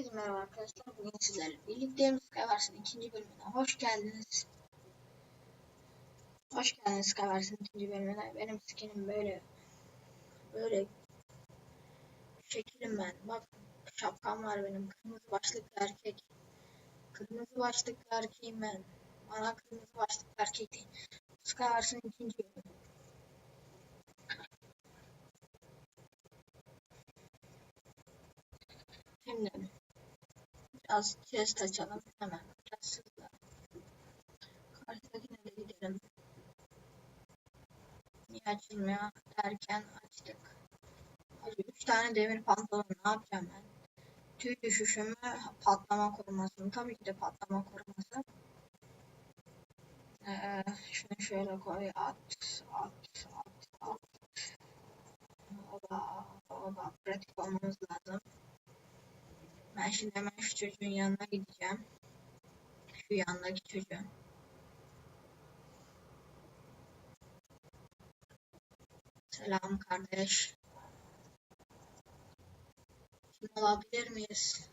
Herkese merhaba arkadaşlar. Bugün sizlerle birlikteyim. Skywars'ın ikinci bölümüne hoş geldiniz. Hoş geldiniz Skywars'ın ikinci bölümüne. Benim skinim böyle böyle şekilim ben. Bak şapkam var benim. Kırmızı başlıklı erkek. Kırmızı başlıklı erkeğim ben. Bana kırmızı başlıklı erkek değil. Skywars'ın ikinci bölümü. Şimdi biraz chest açalım hemen. Biraz hızlı. Karşıdakine de gidelim. Niye açılmıyor derken açtık. Hadi 3 tane demir pantolon ne yapacağım ben? Tüy düşüşü mü patlama koruması mı? Tabii ki de patlama koruması. Ee, şunu şöyle koy at at at at. O da, o da pratik olmamız lazım. Ben şimdi hemen şu çocuğun yanına gideceğim. Şu yandaki çocuğun. Selam kardeş. Kim olabilir miyiz?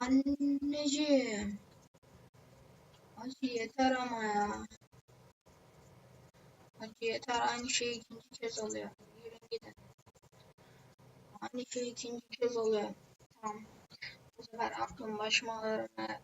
Anneciğim. Acı yeter ama ya. Acı yeter aynı şey ikinci kez oluyor. Yürüyün gidin. Aynı şey ikinci kez oluyor. Tamam. Bu sefer aklım başıma alır ve